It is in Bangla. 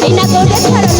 এই না করে ছাড়ো